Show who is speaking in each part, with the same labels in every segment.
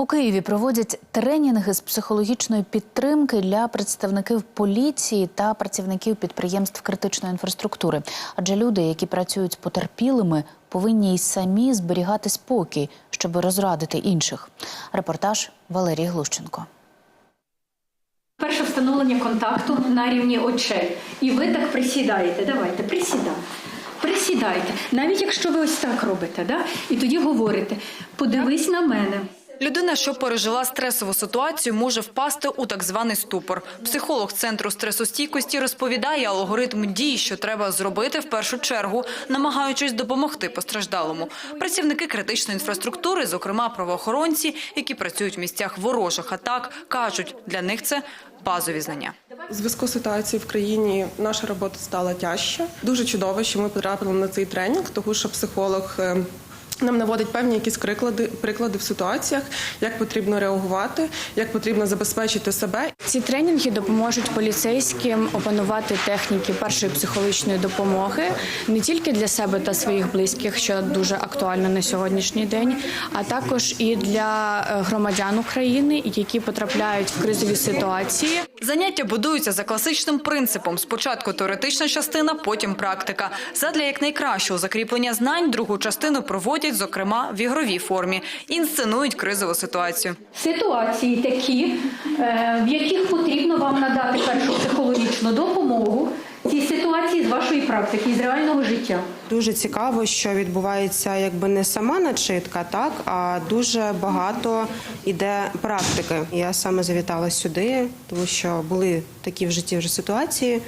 Speaker 1: У Києві проводять тренінги з психологічної підтримки для представників поліції та працівників підприємств критичної інфраструктури. Адже люди, які працюють з потерпілими, повинні й самі зберігати спокій, щоб розрадити інших. Репортаж Валерії Глущенко.
Speaker 2: Перше встановлення контакту на рівні очей. І ви так присідаєте. Давайте, присідайте. Присідайте. Навіть якщо ви ось так робите, да? і тоді говорите: подивись на мене.
Speaker 3: Людина, що пережила стресову ситуацію, може впасти у так званий ступор. Психолог центру стресостійкості розповідає алгоритм дій, що треба зробити в першу чергу, намагаючись допомогти постраждалому. Працівники критичної інфраструктури, зокрема правоохоронці, які працюють в місцях ворожих атак, кажуть, для них це базові знання.
Speaker 4: У зв'язку з ситуацією в країні наша робота стала тяжче. Дуже чудово, що ми потрапили на цей тренінг, тому що психолог. Нам наводить певні якісь приклади, приклади в ситуаціях, як потрібно реагувати, як потрібно забезпечити себе
Speaker 5: Ці тренінги допоможуть поліцейським опанувати техніки першої психологічної допомоги не тільки для себе та своїх близьких, що дуже актуально на сьогоднішній день, а також і для е, громадян України, які потрапляють в кризові ситуації.
Speaker 3: Заняття будуються за класичним принципом: спочатку теоретична частина, потім практика. Задля якнайкращого закріплення знань другу частину проводять, зокрема, в ігровій формі, інсценують кризову ситуацію.
Speaker 2: Ситуації такі, е, в яких потрібно вам надати першу психологічну допомогу. Ці ситуації з вашої практики, з реального життя.
Speaker 6: Дуже цікаво, що відбувається якби не сама начитка, так а дуже багато іде практики. Я саме завітала сюди, тому що були такі в житті вже ситуації.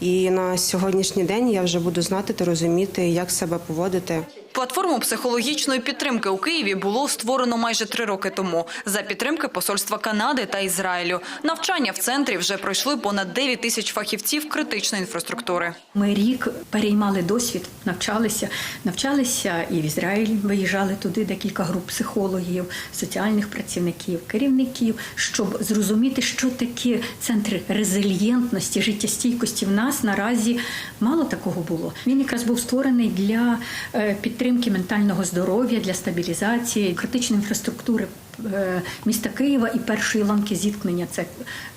Speaker 6: І на сьогоднішній день я вже буду знати та розуміти, як себе поводити.
Speaker 3: Платформу психологічної підтримки у Києві було створено майже три роки тому за підтримки посольства Канади та Ізраїлю. Навчання в центрі вже пройшли понад 9 тисяч фахівців критичної інфраструктури.
Speaker 2: Ми рік переймали досвід, навчалися, навчалися і в Ізраїль виїжджали туди декілька груп психологів, соціальних працівників, керівників, щоб зрозуміти, що таке центр резильєнтності, життєстійкості в нас наразі мало такого було. Він якраз був створений для е, підтримки ментального здоров'я, для стабілізації критичної інфраструктури. Е, Міста Києва і першої ланки зіткнення це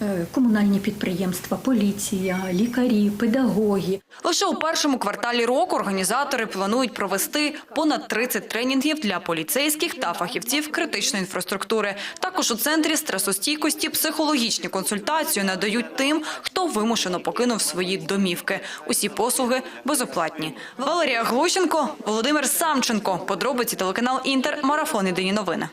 Speaker 2: е, комунальні підприємства, поліція, лікарі, педагоги.
Speaker 3: Лише у першому кварталі року організатори планують провести понад 30 тренінгів для поліцейських та фахівців критичної інфраструктури. Також у центрі стресостійкості психологічні консультації надають тим, хто вимушено покинув свої домівки. Усі послуги безоплатні. Валерія Глущенко, Володимир Самченко. Подробиці телеканал Інтер. Марафон. Єдині новини.